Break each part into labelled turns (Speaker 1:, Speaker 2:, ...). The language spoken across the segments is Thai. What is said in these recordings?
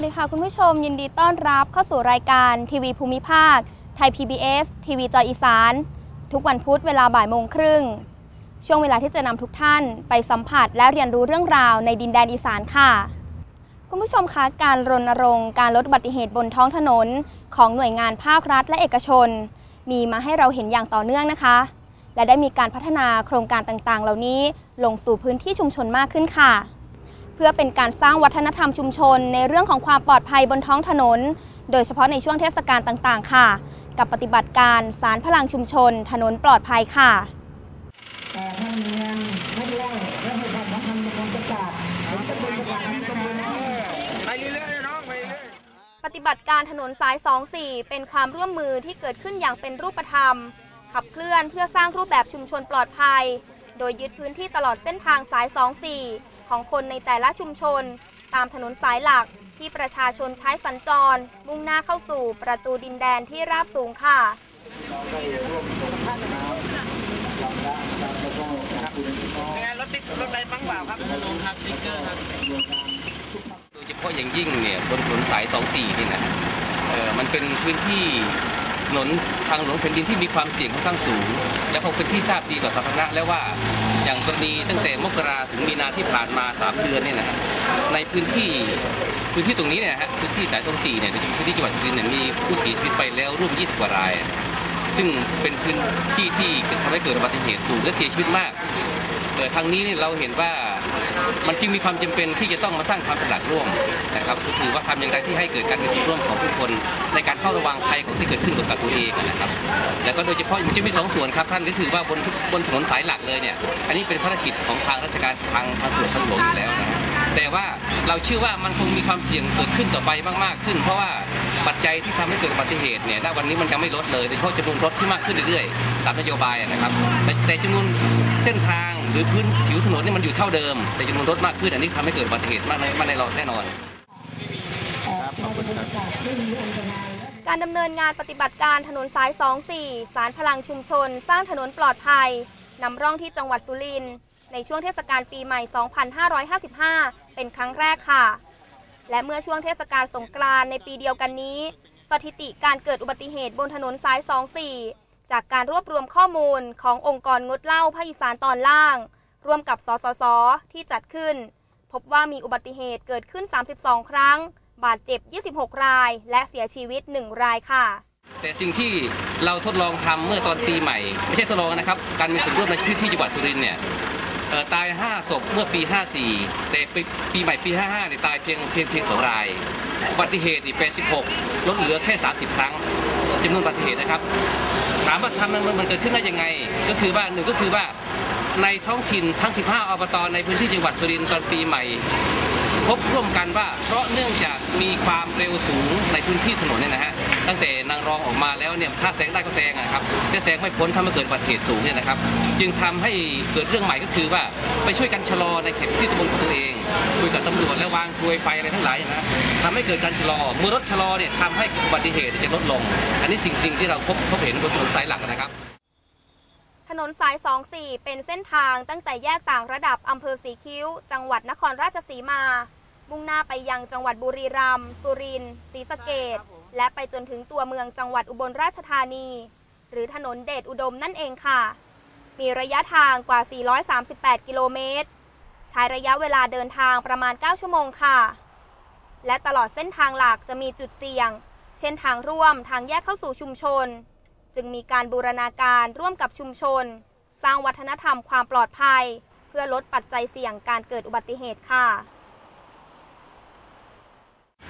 Speaker 1: สวัสดีค่ะคุณผู้ชมยินดีต้อนรับเข้าสู่รายการทีวีภูมิภาค ไทย PBS ทีวีจออีสาน ทุกวันพุธเวลาบ่ายโมงครึ่ง ช่วงเวลาที่จะนำทุกท่านไปสัมผัสและเรียนรู้เรื่องราวในดินแดนอีสานค่ะ คุณผู้ชมคะการรณรงค์การลดอุบัติเหตุบนท้องถนน ของหน่วยงานภาครัฐและเอกชน มีมาให้เราเห็นอย่างต่อเนื่องนะคะ และได้มีการพัฒนาโครงการต่างๆ เหล่านี้ลงสู่พื้นที่ชุมชนมากขึ้นค่ะ เพื่อเป็นการสร้างวัฒนธรรมชุมชน ในเรื่องของความปลอดภัยบนท้องถนน โดยเฉพาะในช่วงเทศกาลต่างๆ ค่ะ กับปฏิบัติการสารพลังชุมชน ถนนปลอดภัยค่ะ
Speaker 2: แต่ท่านเมืองไม่เล่าและให้ความสำคัญกับประกาศจะเป็นประกาศที่ตำบลนั้น
Speaker 3: ไปเรื่อยๆน้องไปเรื่อย
Speaker 1: ปฏิบัติการถนนสาย 24 เป็นความร่วมมือที่เกิดขึ้นอย่างเป็นรูปธรรม ขับเคลื่อนเพื่อสร้างรูปแบบชุมชนปลอดภัย โดยยึดพื้นที่ตลอดเส้นทางสาย 24 ของคนในแต่ละชุมชน ตามถนนสายหลักที่ประชาชนใช้สัญจร มุ่งหน้าเข้าสู่ประตูดินแดนที่ราบสูงค่ะ
Speaker 3: เป็นไงรถติดรถอะไรบ้างเปล่าครับถนนครับติ๊กเกอร์ครับ
Speaker 4: โดยเฉพาะอย่างยิ่งเนี่ยบนถนนสาย 24 นี่นะเออมันเป็นพื้นที่ถนนทางหลวงแผ่นดินที่มีความเสี่ยงค่อนข้างสูง และคงเป็นที่ทราบดีต่อสาธารณะแล้วว่า อย่างกรณีตั้งแต่มกราถึงมีนาที่ผ่านมา 3 เดือนเนี่ยนะฮะในพื้นที่พื้นที่ตรงนี้เนี่ยฮะพื้นที่สายตรงสี่เนี่ยในพื้นที่จังหวัดสุรินทร์เนี่ยมีผู้เสียชีวิตไปแล้วร่วม 20 กว่าราย ซึ่งเป็นพื้นที่ที่ทำให้เกิดอุบัติเหตุสูงและเสียชีวิตมากเอ่อทางนี้เนี่ยเราเห็นว่า มันจึงมีความจำเป็นที่จะต้องมาสร้างความตระหนักร่วมนะครับก็คือว่าทำอย่างไรที่ให้เกิดการมีส่วนร่วมของผู้คน ในการเฝ้าระวังภัยของที่เกิดขึ้นกับตัวเองนะครับแล้วก็โดยเฉพาะมันจะมีสองส่วนครับท่านก็คือว่าบนบนถนนสายหลักเลยเนี่ยอันนี้เป็นภารกิจของทางราชการทางทางส่วนทางหลวงอยู่แล้วนะ แต่ว่าเราเชื่อว่ามันคงมีความเสี่ยงเกิดขึ้นต่อไปมากๆขึ้น เพราะว่าปัจจัยที่ทำให้เกิดอุบัติเหตุเนี่ยณวันนี้มันยังไม่ลดเลยโดยเฉพาะจำนวนรถที่มากขึ้นเรื่อยๆ ตามนโยบายนะครับ แต่แต่จำนวนเส้นทางหรือพื้นผิวถนนเนี่ยมันอยู่เท่าเดิม แต่จำนวนรถมากขึ้นอันนี้ทำให้เกิดอุบัติเหตุมากในมากในรอแน่นอน
Speaker 2: เราจะเป็นประกาศที่มีอันตราย
Speaker 1: การดำเนินงานปฏิบัติการถนนสาย 24 สารพลังชุมชน สร้างถนนปลอดภัยนำร่องที่จังหวัดสุรินทร์ในช่วงเทศกาลปีใหม่ 2555 เป็นครั้งแรกค่ะ และเมื่อช่วงเทศกาลสงกรานต์ในปีเดียวกันนี้ สถิติการเกิดอุบัติเหตุบนถนนสาย 24 จากการรวบรวมข้อมูลขององค์กรงดเหล้าภาคอีสานตอนล่าง ร่วมกับสสส ที่จัดขึ้น พบว่ามีอุบัติเหตุเกิดขึ้น 32 ครั้ง บาดเจ็บ 26 ราย และเสียชีวิต 1 รายค่ะ
Speaker 4: แต่สิ่งที่เราทดลองทำเมื่อตอนปีใหม่ ไม่ใช่ทดลองนะครับ การมีส่วนร่วมในพื้นที่จังหวัดสุรินทร์เนี่ย ตาย 5 ศพเมื่อปี 54 แต่ปีปีใหม่ปี 55เนี่ยตายเพียงเพียงเพียงสองราย อุบัติเหตุนี่เป็น 16 ลดเหลือแค่ 30 ครั้งจำนวนอุบัติเหตุนะครับ ถามว่าทำมันมันเกิดขึ้นได้ยังไง ก็คือว่าหนึ่งก็คือว่าในท้องถิ่นทั้ง 15 อบต ในพื้นที่จังหวัดสุรินทร์ตอนปีใหม่ พบร่วมกันว่าเพราะเนื่องจากมีความเร็วสูงในพื้นที่ถนนเนี่ยนะฮะ ตั้งแต่นางรองออกมาแล้วเนี่ยถ้าแซงได้ก็แซงนะครับถ้าแซงไม่พ้นทำให้เกิดอุบัติเหตุสูงเนี่ยนะครับ จึงทำให้เกิดเรื่องใหม่ก็คือว่าไปช่วยกันชะลอในเขตที่ตำบลของตัวเองคุยกับตำรวจและวางกลวยไฟอะไรทั้งหลายนะทำให้เกิดการชะลอเมื่อรถชะลอเนี่ยทำให้อุบัติเหตุจะลดลง อันนี้สิ่งสิ่งที่เราพบพบเห็นบนถนนสายหลักนะครับ
Speaker 1: ถนนสาย 24 เป็นเส้นทางตั้งแต่แยกต่างระดับอำเภอสีคิ้ว จังหวัดนครราชสีมา มุ่งหน้าไปยังจังหวัดบุรีรัมย์ สุรินทร์ ศรีสะเกด และไปจนถึงตัวเมืองจังหวัดอุบลราชธานี หรือถนนเดชอุดมนั่นเองค่ะ มีระยะทางกว่า 438 กิโลเมตร ใช้ระยะเวลาเดินทางประมาณ 9 ชั่วโมงค่ะ และตลอดเส้นทางหลักจะมีจุดเสี่ยง เช่นทางร่วมทางแยกเข้าสู่ชุมชน จึงมีการบูรณาการร่วมกับชุมชน สร้างวัฒนธรรมความปลอดภัย เพื่อลดปัจจัยเสี่ยงการเกิดอุบัติเหตุค่ะ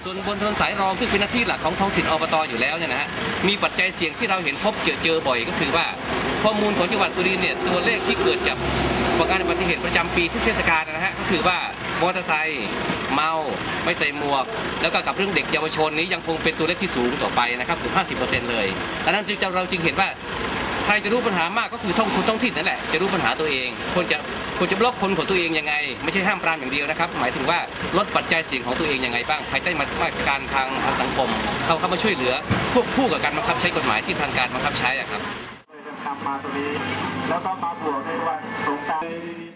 Speaker 4: ส่วนบนถนนสายรองซึ่งเป็นหน้าที่หลักของท้องถิ่นอบตอยู่แล้วเนี่ยนะฮะมีปัจจัยเสี่ยงที่เราเห็นพบเจอเจอบ่อยก็คือว่า ข้อมูลของจังหวัดสุรินทร์เนี่ยตัวเลขที่เกิดจากประการอุบัติเหตุประจำปีทุกเทศกาลนะฮะก็คือว่ามอเตอร์ไซค์เมาไม่ใส่หมวก แล้วก็กับเรื่องเด็กเยาวชนนี้ยังคงเป็นตัวเลขที่สูงต่อไปนะครับถึง 50%เลยดังนั้นจึงเราจึงเห็นว่า ครจะรู้ปัญหามากก็คือท้องคุณท้องถิ่นนั่นแหละจะรู้ปัญหาตัวเองควรจะควรจะบล็อกคนของตัวเองยังไง ไม่ใช่ห้ามปรามอย่างเดียวนะครับ หมายถึงว่าลดปัจจัยเสี่ยงของตัวเองยังไงบ้างภายใต้มาตรการทางทางสังคมเขาเข้ามาช่วยเหลือควบคู่กับการบังคับใช้กฎหมายที่ทางการบังคับใช้อะครับ
Speaker 3: ทำมาตรงนี้แล้วก็มาบวกในวันสงการ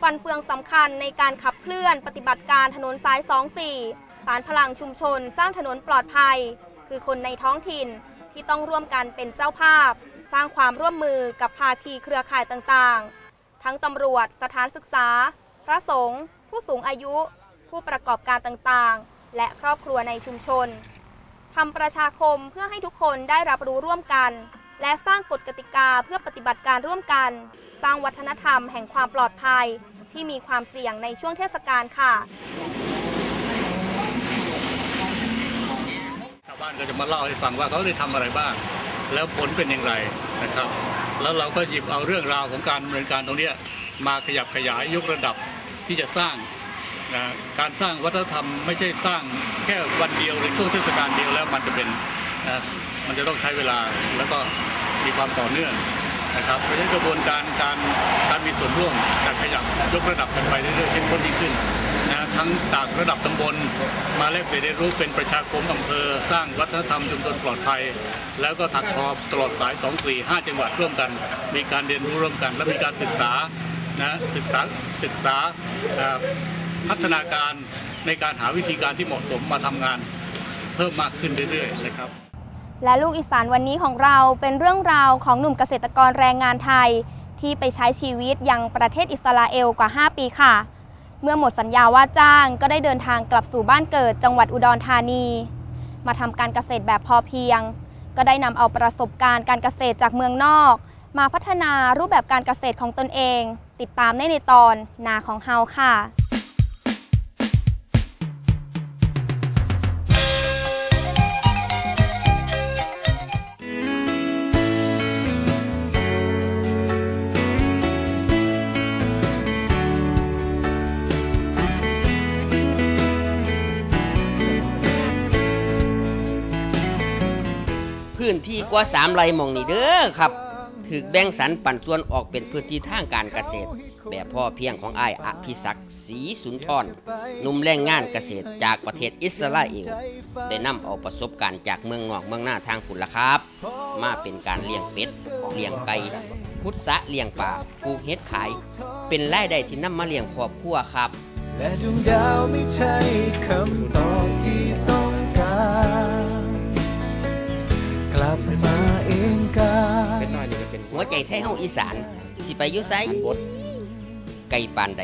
Speaker 1: ฟันเฟืองสำคัญในการขับเคลื่อนปฏิบัติการถนนสาย 24 สารพลังชุมชน สร้างถนนปลอดภัย คือคนในท้องถิ่นที่ต้องร่วมกันเป็นเจ้าภาพ สร้างความร่วมมือกับภาคีเครือข่ายต่างๆ ทั้งตำรวจ สถานศึกษา พระสงฆ์ ผู้สูงอายุ ผู้ประกอบการต่างๆ และครอบครัวในชุมชนทำประชาคมเพื่อให้ทุกคนได้รับรู้ร่วมกัน และสร้างกฎกติกาเพื่อปฏิบัติการร่วมกัน สร้างวัฒนธรรมแห่งความปลอดภัยที่มีความเสี่ยงในช่วงเทศกาลค่ะ
Speaker 5: ชาวบ้านก็จะมาเล่าให้ฟังว่าเขาได้ทำอะไรบ้าง แล้วผลเป็นอย่างไรนะครับ แล้วเราก็หยิบเอาเรื่องราวของการดำเนินการตรงนี้มาขยับขยายยกระดับที่จะสร้างนะการสร้างวัฒนธรรมไม่ใช่สร้างแค่วันเดียวหรือช่วงเทศกาลเดียวแล้วมันจะเป็นนะมันจะต้องใช้เวลาแล้วก็มีความต่อเนื่องนะครับเพราะฉะนั้นกระบวนการการการมีส่วนร่วมจะขยับยกระดับกันไปเรื่อยๆเข้มข้นยิ่งขึ้น นะทั้งจากระดับตำบลมาแลกเปลี่ยนเรียนรู้เป็นประชาคมอำเภอ สร้างวัฒนธรรมชุมชนปลอดภัย แล้วก็ถักทอตลอดสาย 2 4 5 จังหวัดร่วมกัน มีการเรียนรู้ร่วมกัน และมีการศึกษานะศึกษาศึกษาพัฒนาการในการหาวิธีการที่เหมาะสมมาทำงาน เพิ่มมากขึ้นเรื่อยๆนะครับ
Speaker 1: และลูกอีสานวันนี้ของเราเป็นเรื่องราวของหนุ่มเกษตรกรแรงงานไทย ที่ไปใช้ชีวิตยังประเทศอิสราเอลกว่า 5 ปีค่ะ เมื่อหมดสัญญาว่าจ้างก็ได้เดินทางกลับสู่บ้านเกิดจังหวัดอุดรธานี มาทำการเกษตรแบบพอเพียง ก็ได้นำเอาประสบการณ์การเกษตรจากเมืองนอก มาพัฒนารูปแบบการเกษตรของตนเอง ติดตามได้ในตอนนาของเฮาค่ะ
Speaker 6: กว่าสามไร่มองนี่เด้อครับถือแบ่งสรรปันส่วนออกเป็นพื้นที่ทางการเกษตร แบบพ่อเพียงของอ้ายอภิศักดิ์ศรีสุนทรนุ่มแรงงานเกษตรจากประเทศอิสราเอลได้นำเอาประสบการณ์จากเมืองนอกเมืองหน้าทางผุนละครับ มาเป็นการเลี้ยงเป็ดเลี้ยงไก่ขุดสะเลี้ยงปลาปลูกเห็ดขาย เป็นรายได้ที่นำมาเลี้ยงครอบครัวครับ
Speaker 7: และดวงดาวไม่ใช่คำตอบที่ต้องการ กลับมาเองกาย
Speaker 6: หัวใจไทยเฮาอีสานสิไปอยู่ไสไก่ปานใด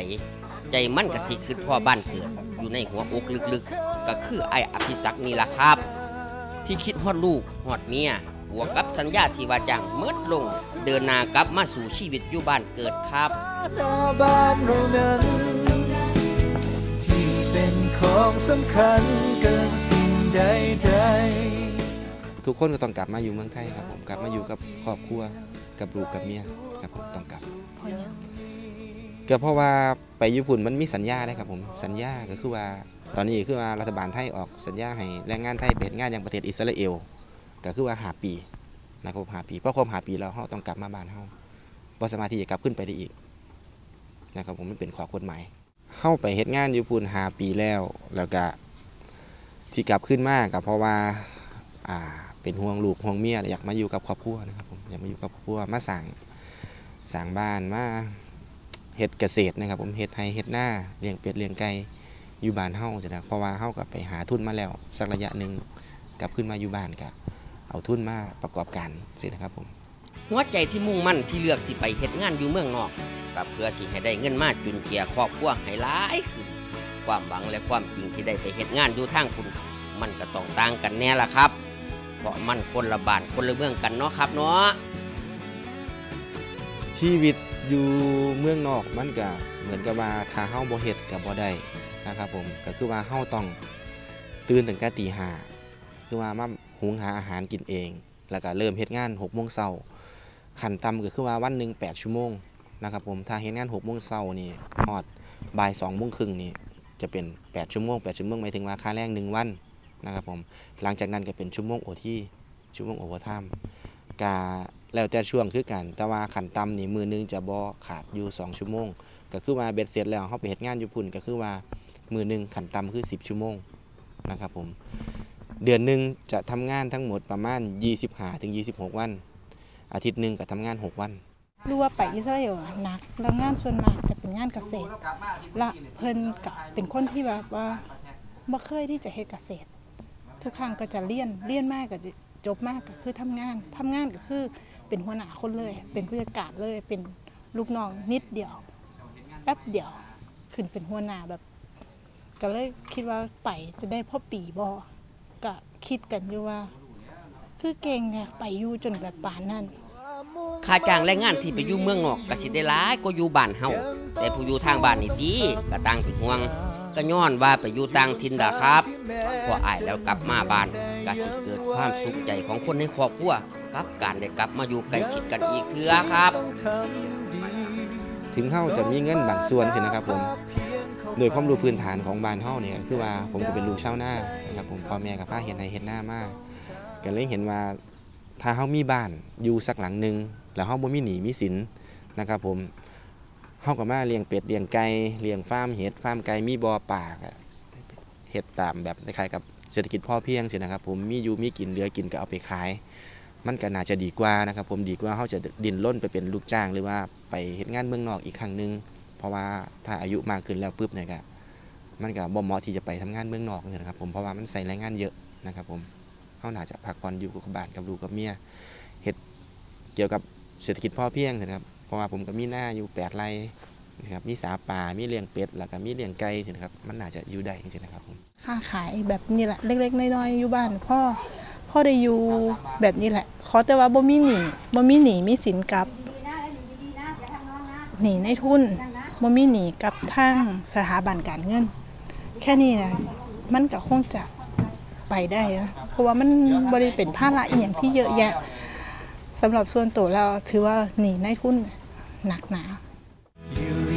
Speaker 6: ใจมันกะสิคือพ่อบ้านเกิด อยู่ในหัวอกลึกๆ ก็คือไอ้อภิศักดิ์นี่ล่ะครับ ที่คิดฮอดลูกฮอดเมียบวกกับสัญญาที่ว่าจ้างเมิดลง เดินหน้ากลับมาสู่ชีวิตอยู่บ้านเกิดครับ
Speaker 7: หน้าบ้านเรานั้นที่เป็นของสำคัญเกินสิ่งใดๆ
Speaker 8: ทุกคนก็ต้องกลับมาอยู่เมืองไทยครับผมกลับมาอยู่กับครอบครัวกับลูกกับเมียครับผมต้องกลับก็เพราะว่าไปญี่ปุ่นมันมีสัญญาเลยครับผมสัญญาก็คือว่าตอนนี้คือว่ารัฐบาลไทยออกสัญญาให้แรงงานไทยไปเฮ็ดงานยังประเทศอิสราเอลก็คือว่าหาปีนะครับหาปีเพอครบหาปีแล้วเราต้องกลับมาบ้านเราบ่สามารถที่จะกลับขึ้นไปได้อีกนะครับผมมันเป็นข้อกฎหมายเข้าไปเฮ็ดงานญี่ปุ่นหาปีแล้วแล้วก็ที่กลับขึ้นมาก็เพราะว่าอ่า เป็นห่วงลูกห่วงเมียอยากมาอยู่กับครอบครัวนะครับผมอยากมาอยู่กับครอบครัวมาสั่งสั่งบ้านมาเฮ็ดเกษตรนะครับ ผมเฮ็ดให้เฮ็ดหน้าเลี้ยงเป็ดเลี้ยงไก่อยู่บ้านเฮาจ้ะนะเพราะว่าเฮาก็ไปหาทุนมาแล้ว สักระยะหนึ่งกลับขึ้นมาอยู่บ้านก็เอาทุนมาประกอบการสินะครับผม
Speaker 6: หัวใจที่มุ่งมั่นที่เลือกสิไปเฮ็ดงานอยู่เมืองนอกก็เพื่อสิให้ได้เงินมาจุนเจียครอบครัวให้หลายขึ้นความหวังและความจริงที่ได้ไปเฮ็ดงานอยู่ทางคุณ มันก็ต้องต่างกันแน่ละครับ เพราะมันคนละบ้านคนละเมืองกันเนาะครับเนาะ
Speaker 8: ชีวิตอยู่เมืองนอกมันก็เหมือนกับว่าถ้าเฮาบ่เฮ็ดก็บ่ได้นะครับผมก็คือว่าเฮาต้องตื่นตั้งแต่ตีห้าคือว่ามาหุงหาอาหารกินเอง แล้วก็เริ่มเฮ็ดงาน6โมงเช้าขันต่ำก็คือว่าวันหนึ่ง8ชั่วโมงนะครับผมถ้าเฮ็ดงาน6โมงเช้านี่ฮอดบ่าย2โมงครึ่งนี่จะเป็น8ชั่วโมง8ชั่วโมงหมายถึงว่าค่าแรง1วัน นะครับผมหลังจากนั้นก็เป็นชั่วโมงโอที่ชั่วโมงโอเวอร์ไทม์กาแล้วแต่ช่วงคือกัน แต่ว่าขันต่ำนี่มือหนึงจะบ่ขาดอยู่ 2 ชั่วโมง ก็คือว่าเบ็ดเสร็จแล้วเฮาไปเฮ็ดงานญี่ปุ่นก็คือว่ามือหนึงขันต่ำคือ 10 ชั่วโมงนะครับผมเดือนหนึ่งจะทำงานทั้งหมดประมาณ 25ถึง26 วัน อาทิตย์หนึ่งก็ทำงาน 6 วัน
Speaker 9: รู้ว่าไปอิสราเอลหนักแล้วงานส่วนมากจะเป็นงานเกษตร และเพิ่นกับเป็นคนที่แบบว่าบ่เคยที่จะเฮ็ดเกษตร ทุกครั้งก็จะเรียนเรียนมากก็จะจบมากก็คือทำงานทำงานก็คือเป็นหัวหน้าคนเลย เป็นผู้จัดการเลยเป็นลูกน้องนิดเดียวแป๊บเดียวขึ้นเป็นหัวหน้าแบบ ก็เลยคิดว่าไปจะได้พ่อปีบอก็คิดกันอยู่ว่า คือเก่งเนี่ยไปอยู่จนแบบป่านนั้น
Speaker 6: ค่าจ้างแรงงานที่ไปอยู่เมืองนอกก็สิได้หลายก็อยู่บ้านเฮาแต่ผู้อยู่ทางบ้านนี่ดีก็ต่างเป็นห่วง ก็ย้อนว่าไปอยู่ต่างถิ่นดาครับ พออายแล้วกลับมาบ้านก็สิเกิดความสุขใจของคนในครอบครัวกับการได้กลับมาอยู่ใกล้ชิดกันอีกเทื่อครับ
Speaker 8: ถึงเฮาจะมีเงินบางส่วนสินะครับผมโดยความรู้พื้นฐานของบ้านเฮาเนี่ยคือว่าผมก็เป็นลูกชาวนานะครับผมพ่อแม่กับพาเฮ็ดไรเฮ็ดนามากก็เลยเห็นว่าถ้าเฮามีบ้านอยู่สักหลังหนึ่งแล้วเฮาบ่มีหนี้มีสินนะครับผมเฮาก็มาเลี้ยงเป็ดเลี้ยงไก่เลี้ยงฟาร์มเห็ดฟาร์มไก่มีบ่อปลาก เฮ็ดตามแบบคล้ายๆกับเศรษฐกิจพ่อเพียงสินะครับผมมีอยู่มีกินเหลือกินก็เอาไปขาย มันก็น่าจะดีกว่านะครับ ผมดีกว่าเขาจะดินล้นไปเป็นลูกจ้างหรือว่าไปเฮ็ดงานเมืองนอกอีกครั้งหนึง เพราะว่าถ้าอายุมากขึ้นแล้วปุ๊บเนี่ยก็มันก็บ่เหมาะที่จะไปทำงานเมืองนอกนี่นะครับ ผมเพราะว่ามันใส่แรงงานเยอะนะครับ ผมเขาน่าจะพักผ่อนอยู่กับบ้านกับลูกกับเมียเฮ็ดเกี่ยวกับเศรษฐกิจพ่อเพียงนะครับเพราะว่าผมก็มีหน้าอยู่แปดไร่ นะครับมีสาป่ามีเลี้ยงเป็ดแล้วก็มีเลี้ยงไก่นะครับมันน่าจะอยู่ได้จริงๆนะครับ
Speaker 9: ค้าขายแบบนี้แหละเล็ก ๆ น้อยๆอยู่บ้านพ่อพ่อได้อยู่แบบนี้แหละ ขอแต่ว่าบ่มีหนีบ่มีหนีมีสินกับหนีในทุนบ่มีหนีกับทางสถาบันการเงิน แค่นี้นะมันก็คงจะไปได้นะเพราะว่ามันบ่ได้เป็นภาระอีหยังที่เยอะแยะสำหรับส่วนตัวเราถือว่าหนีในทุนหนักหนา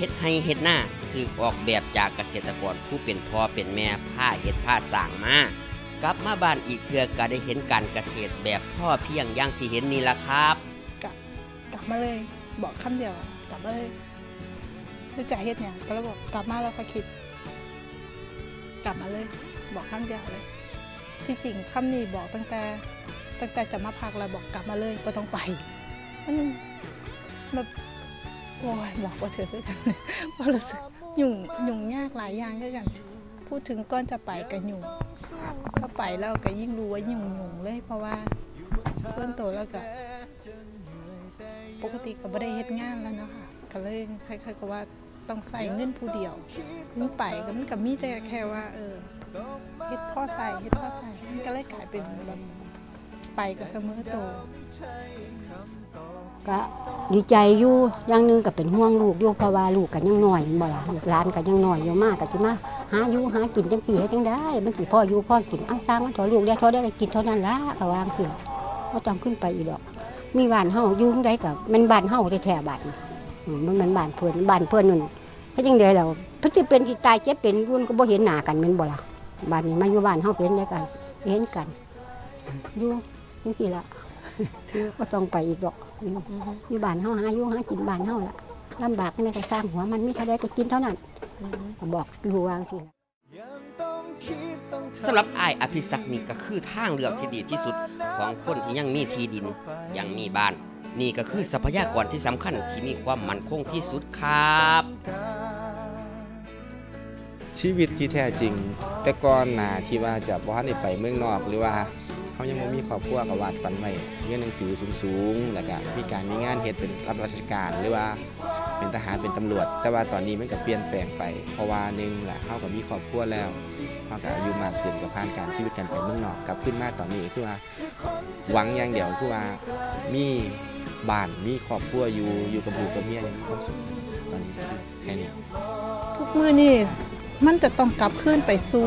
Speaker 6: เฮ็ดให้เฮ็ดหน้าคือออกแบบจากเกษตรกรผู้เป็นพ่อเป็นแม่ผ้าเฮ็ดผ้าสร้างมากลับมาบ้านอีกเทื่อก็ได้เห็นการเกษตรแบบพ่อเพียงอย่างที่เห็นนี่ละครับ
Speaker 9: กลับกลับมาเลยบอกคำเดียวกลับมาเลยรู้จักเฮ็ดเนี่ยงก็เลยบอกกลับมาแล้วก็คิด กลับมาเลย บอกคำเดียวเลย ที่จริงคำนี้บอกตั้งแต่ ตั้งแต่จะมาพักแล้วบอกกลับมาเลยก็ต้องไปมันแบบ โอ้ยบอกว่าเฉยด้วยกันก็รู้สึกยุ่งยุ่งยากหลายอย่างด้วยกัน พูดถึงก้อนจะไปก็ยุ่งถ้าไปแล้วก็ยิ่งรู้ว่ายุ่งยุ่งเลย เพราะว่าเพื่อนโตแล้วก็ปกติก็ไม่ได้เฮ็ดงานแล้วเนาะค่ะก็เลยคล้ายๆกับว่าต้องใส่เงินผู้เดียวถึงไปก็มันก็มีแต่แค่ว่า เออเฮ็ดพ่อใส่เฮ็ดพ่อใส่มันก็เลยกลายเป็นแบบไปก็เสมอโต
Speaker 10: ก็ดีใจอยู่อย่างหนึงก็เป็นห่วงลูกอยู่เพราะว่าลูกก็ยังน้อยบ่ล่ะลูกหลานก็ยังน้อยอยู่มากก็สิมาหาอยู่หากินจังซี่เฮ็ดจังได้ มันสิพ่ออยู่พ่อกินเอาสร้างมันเถอะลูกได้เท่าได้ก็กินเท่านั้นล่ะก็วาจังซี่บ่ต้องขึ้นไปอีกดอก มีบ้านเฮาอยู่จังไดก็แมันบ้านเฮาแท้ๆบ้านมันมันบ้านเพิ่นบ้านเพิ่นนั่นเฮ็ดจังได๋แล้วเพิ่นสิเป็นสิตายเจ็บเป็นรุ่นก็บ่เห็นหน้ากันแม่นบ่ล่ะบ้านนี้มาอยู่บ้านเฮาเป็นได้กันเห็นกันอยู่จังซี่ล่ะคือบ่ต้องไปอีกดอก อยู่บ้านเฮาหาอยู่หากินบ้านเฮาล่ะลำบากไม่ได้ก็สร้างหัวมันมีเท่าใดก็กินเท่านั้นบอกลูกวาจังสิล่ะ
Speaker 6: สำหรับอ้ายอภิศักดิ์นี่ก็คือทางเลือกที่ดีที่สุดของคนที่ยังมีที่ดินยังมีบ้าน นี่ก็คือทรัพยากรที่สำคัญที่มีความมั่นคงที่สุดครับ
Speaker 8: ชีวิตที่แท้จริง แต่ก่อนหน้าที่ว่าจะบ่ทันได้ไปเมืองนอกหรือว่า เขายังบ่มีครอบครัวก็วาดฝันไว้เรียนหนังสือสูงๆแล้วก็มีการมีงานเฮ็ดเป็นรับราชการหรือว่าเป็นทหารเป็นตำรวจ แต่ว่าตอนนี้มันก็เปลี่ยนแปลงไป เพราะว่าหนึ่งล่ะเฮาก็มีครอบครัวแล้วเฮาก็อายุมากขึ้นกับผ่านการชีวิตกันไปเมืองนอกกลับขึ้นมาตอนนี้คือว่าหวังอย่างเดียวคือว่ามีบ้านมีครอบครัวอยู่อยู่กับลูกกับเมียอย่างมีความสุขตอนนี้แค่นี้
Speaker 9: ทุกมือนี่มันจะต้องกลับคืนไปสู่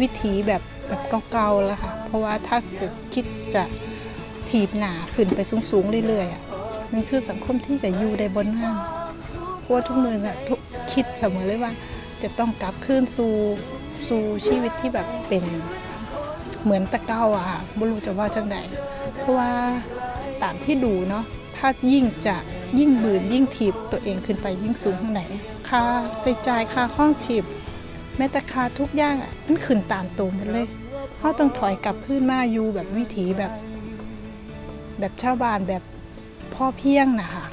Speaker 9: วิถีแบบแบบเก่าๆแล้วค่ะ เพราะว่าถ้าจะคิดจะถีบหนาขึ้นไปสูงๆเรื่อยๆอะมันคือสังคมที่จะอยู่ได้บนนั้นเพราะว่าทุกมือน่ะทุกคิดเสมอเลยว่า จะต้องกลับคืนสู่สู่ชีวิตที่แบบเป็นเหมือนตะเก้าอะค่ะบ่รู้จะว่าจังใดเพราะว่าตามที่ดูเนาะถ้ายิ่งจะยิ่งบืนยิ่งถีบตัวเองขึ้นไปยิ่งสูงข้างไหนค่าใช้จ่ายค่าข้องชีพแม้แต่ค่าทุกอย่างอะมันขึ้นตามตัวหมดเลย เขาต้องถอยกลับขึ้นมาอยู่แบบวิถีแบบ แบบชาวบ้านแบบพ่อเพียงนะคะ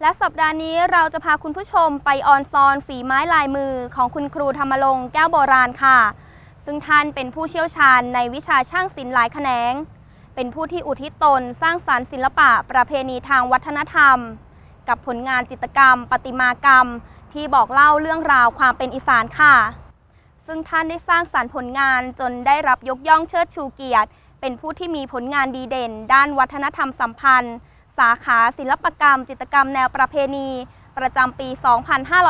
Speaker 11: และสัปดาห์นี้เราจะพาคุณผู้ชมไปออนซอนฝีไม้ลายมือของคุณครูธรรมลงแก้วโบราณค่ะ ซึ่งท่านเป็นผู้เชี่ยวชาญในวิชาช่างศิลป์หลายแขนง เป็นผู้ที่อุทิศตนสร้างสารรค์ศิลปะประเพณีทางวัฒนธรรม กับผลงานจิตรกรรม ประติมากรรม ที่บอกเล่าเรื่องราวความเป็นอีสานค่ะ ซึ่งท่านได้สร้างสารรค์ผลงานจนได้รับยกย่องเชิดชูเกียรติ เป็นผู้ที่มีผลงานดีเด่น ด้านวัฒนธรรมสัมพันธ์ สาขาศิลปกรรม จิตรกรรมแนวประเพณี ประจำปี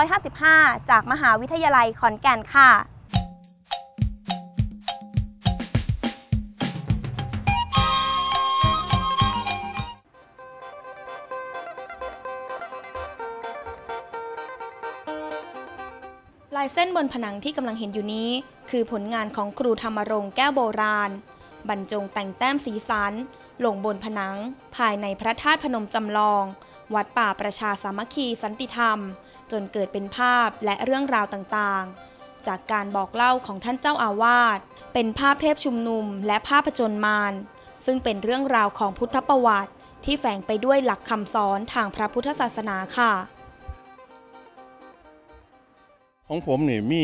Speaker 11: 2555 จากมหาวิทยาลัยขอนแก่นค่ะ ลายเส้นบนผนังที่กำลังเห็นอยู่นี้ คือผลงานของครูธรรมรงค์แก้วโบราณ บรรจงแต่งแต้มสีสัน ลงบนผนัง ภายในพระธาตุพนมจำลอง วัดป่าประชาสามัคคีสันติธรรม จนเกิดเป็นภาพและเรื่องราวต่างๆ จากการบอกเล่าของท่านเจ้าอาวาสเป็นภาพเทพชุมนุม และภาพผจญมารซึ่งเป็นเรื่องราวของพุทธประวัติ ที่แฝงไปด้วยหลักคำสอนทางพระพุทธศาสนาค่ะ
Speaker 12: ของผมนี่มี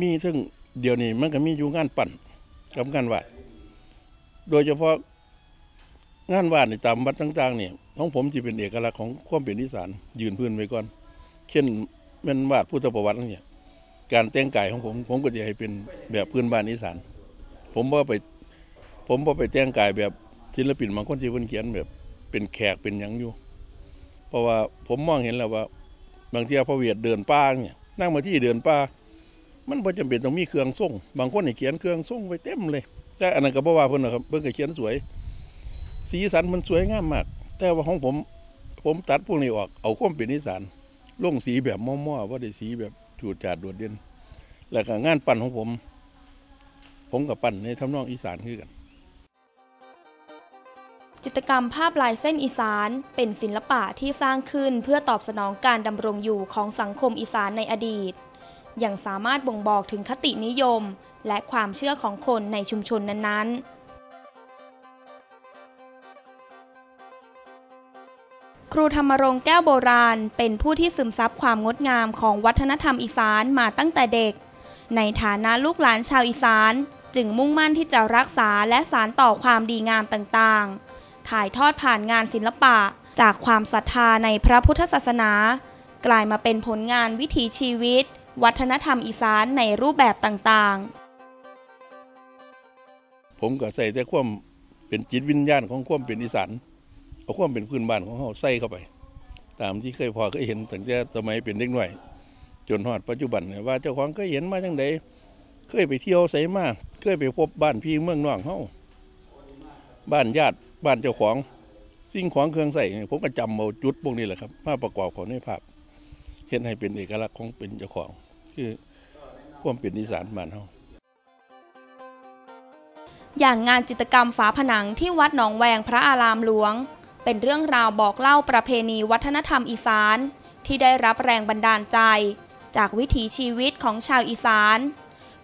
Speaker 12: มีซึ่งเดี๋ยวนี้มันก็มีอยู่งานปั่นกับงานวาด โดยเฉพาะงานวาดในตามวัดต่างๆเนี่ยของผมจะเป็นเอกลักษณ์ของความเป็นอีสานยืนพื้นไว้ก่อน เช่นแมันวาดพุทธประวัติเนี่ยการแต่งกายของผม ผมก็จะให้เป็นแบบพื้นบ้านอีสาน ผมว่าไป ผมว่าไปแต่งกายแบบศิลปินบางคนที่เพิ่นเขียนแบบเป็นแขกเป็นยังอยู่ เพราะว่าผมมองเห็นแล้วว่า บางทีพระเวียดเดินป่าเนี่ย นั่งมาที่เดินป่ามันบ่จำเป็นต้องมีเครื่องส่งบางคนนี่เขียนเครื่องส่งไว้เต็มเลย แต่อันนั้นก็บ่ว่าเพิ่นนะครับเพิ่นก็เขียนสวย สีสันมันสวยงามมาก แต่ว่าของผม ผมตัดพวกนี้ออกเอาความเป็นอีสานลงสีแบบม่อๆว่าได้สีแบบจูดจาดโดดเด่นแล้วก็งานปั้นของผม ผมกับปั้นในทำนองอีสานคือกัน
Speaker 11: จิตรกรรมภาพลายเส้นอีสาน เป็นศิลปะที่สร้างขึ้นเพื่อตอบสนองการดำรงอยู่ของสังคมอีสานในอดีต ยังสามารถบ่งบอกถึงคตินิยม และความเชื่อของคนในชุมชนนั้นๆครูธรรมรงแก้วโบราณ เป็นผู้ที่ซึมซับความงดงามของวัฒนธรรมอีสานมาตั้งแต่เด็ก ในฐานะลูกหลานชาวอีสาน จึงมุ่งมั่นที่จะรักษาและสานต่อความดีงามต่างๆ ถ่ายทอดผ่านงานศิลปะ จากความศรัทธาในพระพุทธศาสนา กลายมาเป็นผลงานวิถีชีวิต วัฒนธรรมอีสานในรูปแบบต่างๆ
Speaker 12: ผมก็ใส่แต่ความเป็นจิตวิญญาณของความเป็นอีสานเอาความเป็นพื้นบ้านของเขาใส่เข้าไป ตามที่เคยพอเคยเห็นตั้งแต่สมัยเป็นเด็กหน่อย จนฮอดปัจจุบันเนี่ยว่าเจ้าของเคยเห็นมาจังใดเคยไปเที่ยวใส่มาเคยไปพบบ้านพี่เมืองน้องเฮาบ้านญาติ บ้านเจ้าของสิ่งของเครื่องใส่ผมก็จำเอาจุดพวกนี้แหละครับมาประกอบของในภาพเห็นให้เป็นเอกลักษณ์ของเป็นเจ้าของ คือความเป็นอีสานบ้านเฮา
Speaker 11: อย่างงานจิตกรรมฝาผนังที่วัดหนองแวงพระอารามหลวง เป็นเรื่องราวบอกเล่าประเพณีวัฒนธรรมอีสาน ที่ได้รับแรงบันดาลใจ จากวิถีชีวิตของชาวอีสาน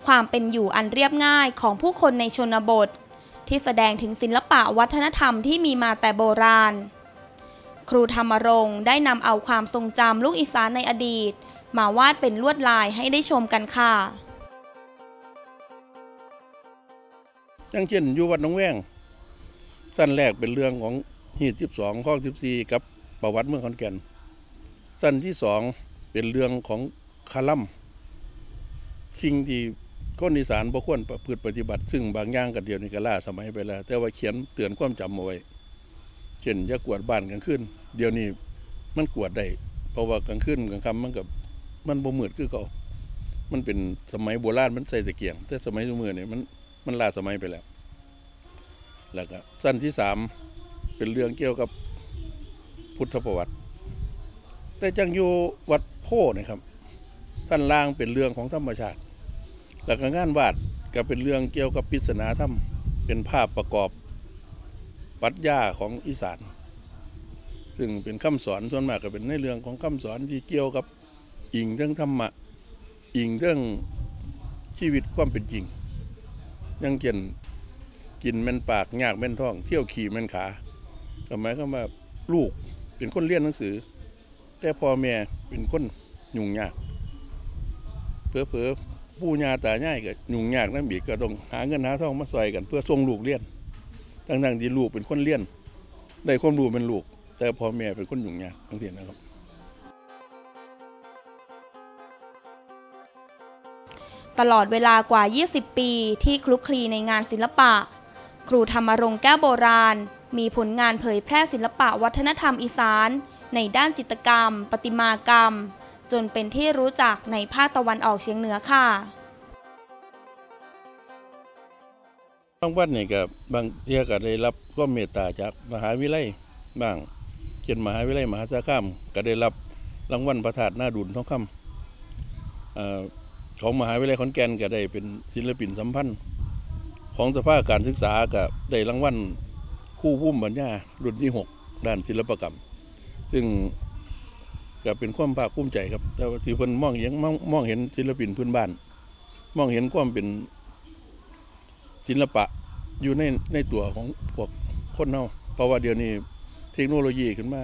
Speaker 11: ความเป็นอยู่อันเรียบง่ายของผู้คนในชนบท ที่แสดงถึงศิลปะวัฒนธรรมที่มีมาแต่โบราณ ครูธรรมรงค์ได้นำเอาความทรงจำลูกอีสานในอดีต มาวาดเป็นลวดลายให้ได้ชมกันค่ะ
Speaker 12: อย่างเช่นอยู่วัดหนองแวงสั้นแรกเป็นเรื่องของหีด12ข้อ14กับประวัติเมืองขอนแก่น สั้นที่สองเป็นเรื่องของคาลัมสิ่งที่ คนอีสานบ่ควรประพฤติปฏิบัติ ซึ่งบางอย่างกับเดียวนี้ก็ล่าสมัยไปแล้ว แต่ว่าเขียนเตือนความจำเอาไว้เช่นอย่ากวดบ้านกลางคืนเดี๋ยวนี้มันกวดได้เพราะว่ากลางคืนกลางค่ำมันกับมันบ่มืดคือเก่ามันเป็นสมัยโบราณมันใส่ตะเกียง แต่สมัยสมือเนี่ยมันมันล่าสมัยไปแล้ว แล้วก็สั้นที่สามเป็นเรื่องเกี่ยวกับพุทธประวัติ แต่จังอยู่วัดโพนะครับสั้นล่างเป็นเรื่องของธรรมชาติ แล้วก็งานวาดก็เป็นเรื่องเกี่ยวกับปริศนาธรรมเป็นภาพประกอบปรัชญาของอีสาน ซึ่งเป็นคำสอนส่วนมากก็เป็นในเรื่องของคำสอนที่เกี่ยวกับอิงเรื่องธรรมะอิงเรื่องชีวิตความเป็นจริงยังเช่นกินแม่นปากยากแม่นท้อง เที่ยวขี่แม่นขาก็หมายความว่าลูกเป็นคนเรียนหนังสือ แต่พ่อแม่เป็นคนยุ่งยากเผลอๆ ปู่ย่าตายายก็ยุ่งยากนั่นบีกก็ต้องหาเงินหาทองมาซอยกัน เพื่อส่งลูกเรียนทั้งๆที่ลูกเป็นคนเรียนได้ความรู้เป็นลูก แต่พ่อแม่เป็นคนยุ่งยากทั้งสิ้นะครับ
Speaker 1: ตลอดเวลากว่า 20 ปีที่คลุกคลีในงานศิลปะ ครูธรรมรงค์แก้วโบราณ มีผลงานเผยแพร่ศิลปะวัฒนธรรมอีสาน ในด้านจิตรกรรม ประติมากรรม จนเป็นที่รู้จักในภาคตะวันออกเฉียงเหนือค่ะ
Speaker 12: บางวันนี่ก็บบางเที่ยก็ได้รับก็เมตตาจากมหาวิทยาลัยบ้างเช่นมหาวิทยาลัยมหาสารคามก็ได้รับรางวัลพระธาตุหน้าดุลทองคำอ่อของมหาวิทยาลัยขอนแก่นก็ได้เป็นศิลปินสัมพันธ์ ของสภาการศึกษาก็ได้รางวัลคู่พุ่มปัญญารุ่นที่ 6 ด้านศิลปกรรม ซึ่ง ก็เป็นความภาคภูมิใจครับแต่ว่าที่เพิ่นมองเห็นมองเห็นศิลปินพื้นบ้าน มองเห็นความเป็นศิลปะอยู่ในในตัวของพวกคนเฮาเพราะว่าเดี๋ยวนี้เทคโนโลยีขึ้นมา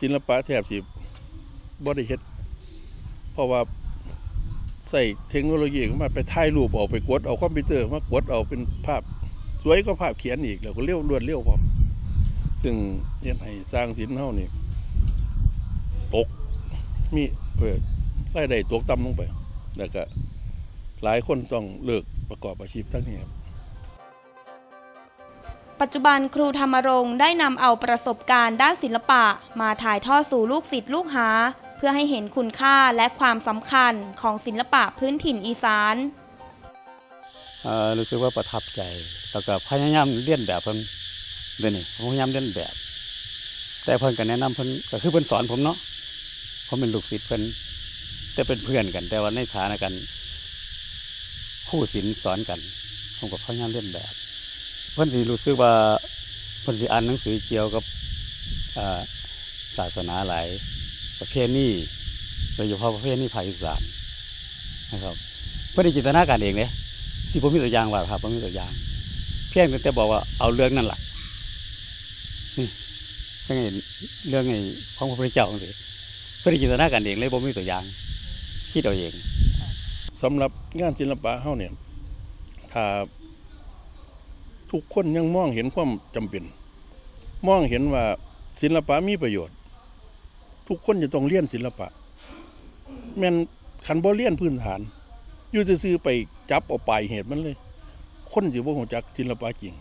Speaker 12: ศิลปะแทบสิบ่ได้เฮ็ดเพราะว่าใส่เทคโนโลยีขึ้นมาไปถ่ายรูปออกไปกดเอาคอมพิวเตอร์มากดเอาเป็นภาพสวยก็ภาพเขียนอีกแล้วก็เร็วรวดเร็วพร้อมซึ่งเฮ็ดให้สร้างศิลป์เฮานี่ ตก มีเออรายได้ตกต่ำลงไป แล้วก็หลายคนต้องเลิกประกอบอาชีพทั้งนี้ครับ
Speaker 1: ปัจจุบันครูธรรมรงค์ได้นำเอาประสบการณ์ด้านศิลปะ มาถ่ายทอดสู่ลูกศิษย์ลูกหา เพื่อให้เห็นคุณค่าและความสำคัญของศิลปะพื้นถิ่นอีสาน
Speaker 13: เอ่อรู้สึกว่าประทับใจแล้วก็พยายามเลียนแบบเพิ่นเดี๋ยวนี้ผมพยายามเลียนแบบ แต่เพิ่นก็แนะนำเพิ่นก็คือเพิ่นสอนผมเนาะ ผมเป็นลูกศิษย์เพิ่นแต่เป็นเพื่อนกัน แต่ว่าในฐานะกันคู่ศิลป์สอนกัน ผมก็พยาย่ามเลียนแบบ เพิ่นสิรู้สึกว่าเพิ่นสิอ่านหนังสือเกี่ยวกับศาสนาหลายประเภทนี้โดยเฉพาะประเภทนี้ภาคอีสานนะครับเพิ่นได้จินตนาการเองเนี่ยสิผมมีตัวอย่างว่าครับผมมีตัวอย่าง เพียงแต่บอกว่าเอาเรื่องนั่นแหลักนี่ยังไงเรื่องไงของพระพุทธเจ้าจังซี่ เพื่อที่จินตนาการเองเลยผมมีตัวอย่างคิดเอาเอง
Speaker 12: สำหรับงานศิลปะเฮาเนี่ยถ้าทุกคนยังมองเห็นความจำเป็น มองเห็นว่าศิลปะมีประโยชน์ ทุกคนจะต้องเรียนศิลปะแม่นขันบ่เรียนพื้นฐานอยู่ซื่อไปจับเอาปลายเหตุมันเลย คนสิบ่ฮู้จักศิลปะจริง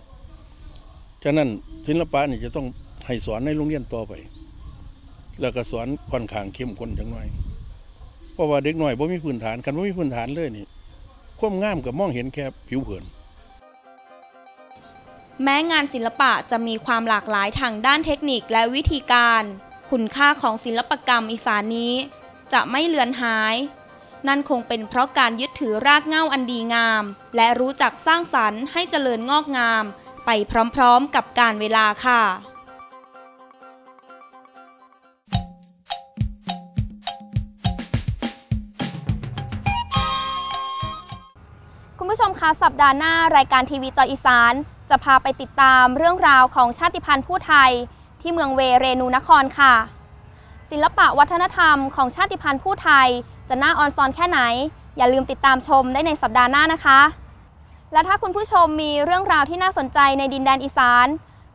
Speaker 12: ฉะนั้นศิลปะนี่จะต้องให้สอนในโรงเรียนต่อไป แล้วก็สอนค่อนข้างเข้มข้นจังหน่อย เพราะว่าเด็กหน้อยบ่มีพื้นฐานคันบ่มีพื้นฐานเลยนี่ความงามก็มองเห็นแค่ผิวเผิน
Speaker 1: แม้งานศิลปะจะมีความหลากหลายทางด้านเทคนิคและวิธีการ คุณค่าของศิลปกรรมอีสานนี้ จะไม่เลือนหาย นั่นคงเป็นเพราะการยึดถือรากเหง้าอันดีงาม และรู้จักสร้างสรรค์ให้เจริญงอกงาม ไปพร้อมๆกับการเวลาค่ะ ผู้ชมคะสัปดาห์หน้ารายการทีวีจออีสาน จะพาไปติดตามเรื่องราวของชาติพันธุ์ผู้ไทย ที่เมืองเวเรนูนครค่ะ ศิลปะวัฒนธรรมของชาติพันธุ์ผู้ไทย จะน่าออนซอนแค่ไหน อย่าลืมติดตามชมได้ในสัปดาห์หน้านะคะ และถ้าคุณผู้ชมมีเรื่องราวที่น่าสนใจในดินแดนอีสาน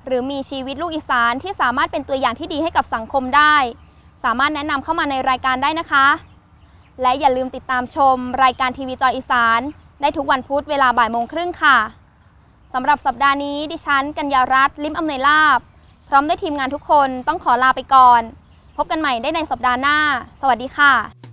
Speaker 1: หรือมีชีวิตลูกอีสานที่สามารถเป็นตัวอย่างที่ดีให้กับสังคมได้ สามารถแนะนำเข้ามาในรายการได้นะคะ และอย่าลืมติดตามชม รายการทีวีจออีสาน ได้ทุกวันพุธเวลาบ่ายโมงครึ่งค่ะสำหรับสัปดาห์นี้ดิฉัน กัญญารัตน์ลิมอำนวยลาบ พร้อมด้วยทีมงานทุกคนต้องขอลาไปก่อน พบกันใหม่ได้ในสัปดาห์หน้า สวัสดีค่ะ